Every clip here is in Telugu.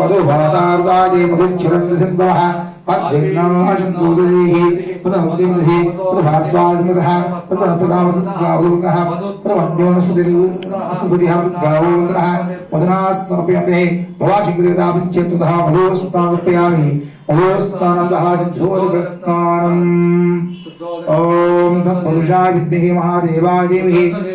मधुभवतार्गाजे मधुच्छिरन्दसिन्धवः मद्भिन्नाशन्दोदयैः मदहंसिमधिः मदभार्त्वाग्नितः मदहस्तदावदुर्गावदुर्गः मदवन्योनस्मृतिरिः मद्गावोदरः मधुनास्तनपि अम्बे भवाशिग्रेतापिञ्चेतुतः मधोस्तानर्पयामि मधोस्तानन्दः सिद्धोदकस्नानम् ॐ धं पुरुषा विद्महे महादेवाय देवी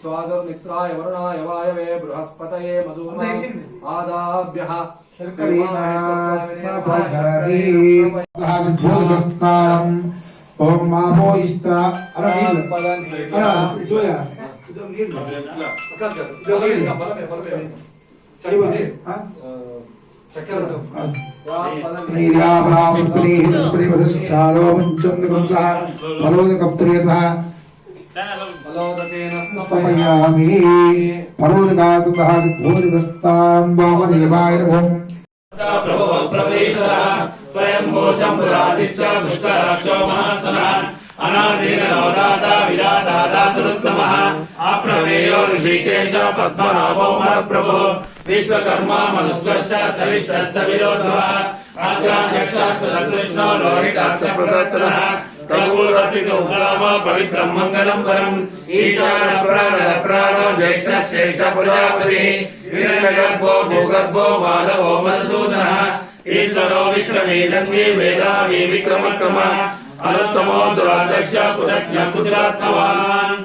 स्वादुर्मित्राय वरुणाय वायवे बृहस्पतये मधुम आदाभ्यः। ओम माभो इष्टा नीरापराम प्रीहित प्रीवधिष्ठारो मुंचंद कंसः फलोदक प्रीर्भः ఆ? పరమయామి పరోదకాసుకః సిద్ధోదకస్తాం వామదేవాయ నమః. ప్రభవ ప్రవేశ స్వయం మోషం పురాదిత్య పుష్కరాక్షో మహాసన. అనాదీన నవదాత విదాత దాతరుత్తమ అప్రమేయో ఋషికేశ పద్మనాభో మర ప్రభో విశ్వకర్మ మనుష్యశ్చ సవిష్టశ్చ విరోధ అగ్రాధ్యక్షాస్త కృష్ణో లోహితాక్ష ప్రవర్తన ప్రభురతిక ఉగ్రామ పవిత్రం మంగళం వరం ఈశాన ప్రాణ ప్రాణో జ్యేష్ఠ శ్రేష్ఠ ప్రజాపతి. హిరణ్యగర్భో భూగర్భో మాధవో మధుసూదన. ఈశ్వరో విశ్వమేదన్వే వేదావి విక్రమ క్రమ అనుత్తమో దురాదర్శ కృతజ్ఞ కుతిరాత్మవాన్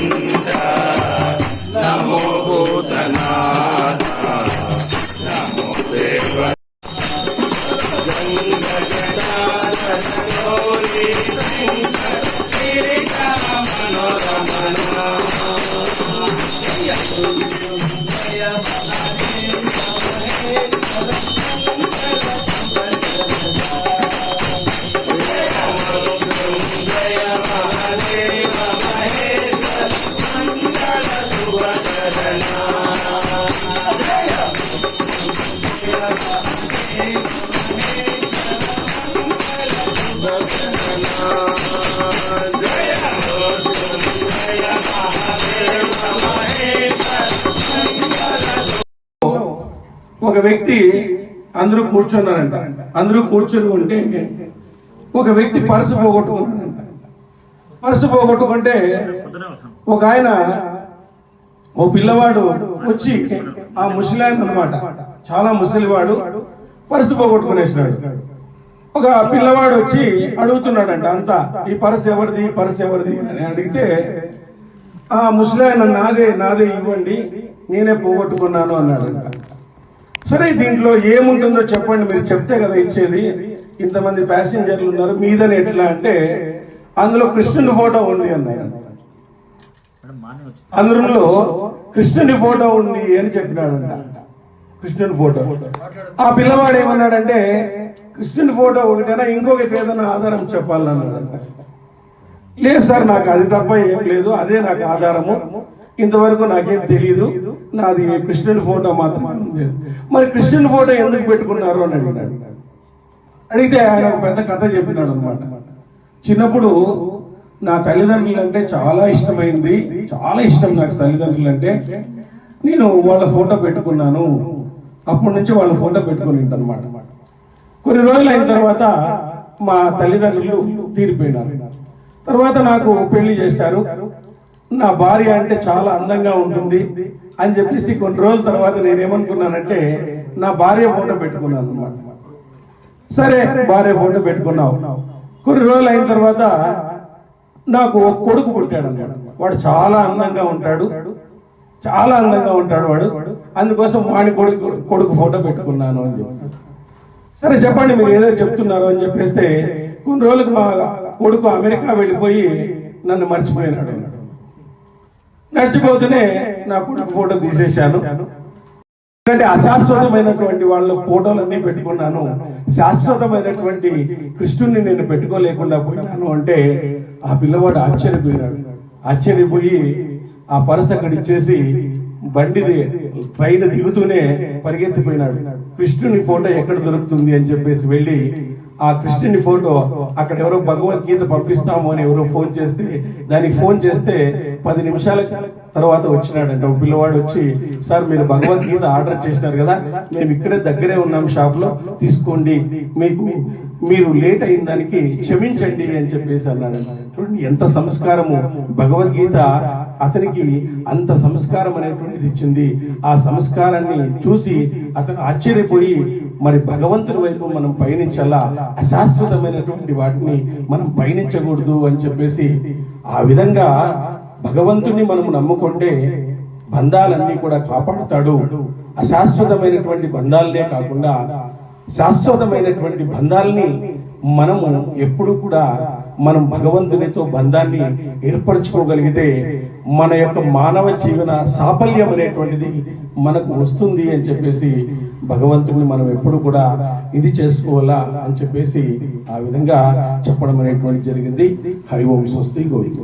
Jesus. ఒక వ్యక్తి అందరూ కూర్చున్నారంట. అందరూ కూర్చొని ఉంటే ఒక వ్యక్తి పర్సు పోగొట్టుకున్నాడంట. పర్సు పోగొట్టుకుంటే ఒక ఆయన ఓ పిల్లవాడు వచ్చి ఆ ముసలాయన అన్నమాట చాలా ముసలివాడు పర్సు పోగొట్టుకునేసినాడు. ఒక పిల్లవాడు వచ్చి అడుగుతున్నాడంట అంతా ఈ పర్సు ఎవరిది? ఈ పర్సు ఎవరిది? అని అడిగితే ఆ ముసలాయన నాదే నాదే ఇవ్వండి నేనే పోగొట్టుకున్నాను అన్నాడంట. సరే దీంట్లో ఏముంటుందో చెప్పండి మీరు చెప్తే కదా ఇచ్చేది. ఇంతమంది ప్యాసింజర్లు ఉన్నారు మీదని ఎట్లా అంటే అందులో కృష్ణుని ఫోటో ఉంది అన్నాయి. అందులో కృష్ణుని ఫోటో ఉంది అని చెప్పినాడంట. కృష్ణుని ఫోటో. ఆ పిల్లవాడు ఏమన్నాడంటే కృష్ణుని ఫోటో ఒకటైనా? ఇంకొకటి ఏదైనా ఆధారం చెప్పాలన్నాడంట. లేదు సార్ నాకు అది తప్ప ఏం లేదు. అదే నాకు ఆధారము. ఇంతవరకు నాకేం తెలియదు నాది కృష్ణుని ఫోటో మాత్రమే ఉంది. మరి కృష్ణుని ఫోటో ఎందుకు పెట్టుకున్నారు అని అడిగినాడు. అడిగితే ఆయన ఒక పెద్ద కథ చెప్పినాడు అనమాట చిన్నప్పుడు నా తల్లిదండ్రులు అంటే చాలా ఇష్టమైంది. చాలా ఇష్టం నాకు తల్లిదండ్రులు అంటే. నేను వాళ్ళ ఫోటో పెట్టుకున్నాను. అప్పటి నుంచి వాళ్ళ ఫోటో పెట్టుకుని అనమాట కొన్ని రోజులు అయిన తర్వాత మా తల్లిదండ్రులు తీరిపోయినారు. తర్వాత నాకు పెళ్ళి చేశారు. నా భార్య అంటే చాలా అందంగా ఉంటుంది అని చెప్పేసి కొన్ని రోజుల తర్వాత నేనేమనుకున్నానంటే నా భార్య ఫోటో పెట్టుకున్నాను అనమాట సరే భార్య ఫోటో పెట్టుకున్నావు. కొన్ని రోజులు అయిన తర్వాత నాకు ఒక కొడుకు పుట్టాడు అనమాట వాడు చాలా అందంగా ఉంటాడు చాలా అందంగా ఉంటాడు వాడు. అందుకోసం వాడి కొడుకు కొడుకు ఫోటో పెట్టుకున్నాను అని చెప్పి. సరే చెప్పండి మీరు ఏదో చెప్తున్నారు అని చెప్పేస్తే కొన్ని రోజులకు మా కొడుకు అమెరికా వెళ్ళిపోయి నన్ను మర్చిపోయినాడు నడిచిపోతూనే నా కొడుకు ఫోటో తీసేశాను. ఎందుకంటే అశాశ్వతమైనటువంటి వాళ్ళ ఫోటోలన్నీ పెట్టుకున్నాను. శాశ్వతమైనటువంటి కృష్ణుని నేను పెట్టుకోలేకుండా పోయినాను అంటే ఆ పిల్లవాడు ఆశ్చర్యపోయినాడు. ఆశ్చర్యపోయి ఆ పరస అక్కడ ఇచ్చేసి బండిది ట్రైన్ దిగుతూనే పరిగెత్తిపోయినాడు. కృష్ణుని ఫోటో ఎక్కడ దొరుకుతుంది అని చెప్పేసి వెళ్ళి ఆ కృష్ణుని ఫోటో అక్కడ ఎవరో భగవద్గీత పంపిస్తాము అని ఎవరో ఫోన్ చేస్తే దానికి ఫోన్ చేస్తే పది నిమిషాల తర్వాత వచ్చినాడంట. ఒక పిల్లవాడు వచ్చి సార్ మీరు భగవద్గీత ఆర్డర్ చేసినారు కదా మేము ఇక్కడే దగ్గరే ఉన్నాం షాప్లో తీసుకోండి. మీకు మీరు లేట్ అయిన దానికి క్షమించండి అని చెప్పేసి అన్నాడు. చూడండి ఎంత సంస్కారము. భగవద్గీత అతనికి అంత సంస్కారం అనేటువంటిది ఇచ్చింది. ఆ సంస్కారాన్ని చూసి అతను ఆశ్చర్యపోయి మరి భగవంతుని వైపు మనం పయనించాలా? అశాశ్వతమైనటువంటి వాటిని మనం పయనించకూడదు అని చెప్పేసి ఆ విధంగా భగవంతుణ్ణి మనం నమ్ముకుంటే బంధాలన్నీ కూడా కాపాడుతాడు. అశాశ్వతమైనటువంటి బంధాలనే కాకుండా శాశ్వతమైనటువంటి బంధాలని మనము ఎప్పుడు కూడా మనం భగవంతునితో బంధాన్ని ఏర్పరచుకోగలిగితే మన యొక్క మానవ జీవన సాఫల్యం అనేటువంటిది మనకు వస్తుంది అని చెప్పేసి భగవంతుడిని మనం ఎప్పుడు కూడా ఇది చేసుకోవాలా అని చెప్పేసి ఆ విధంగా చెప్పడం అనేటువంటి జరిగింది. హరి ఓం స్వస్తి గోవింద.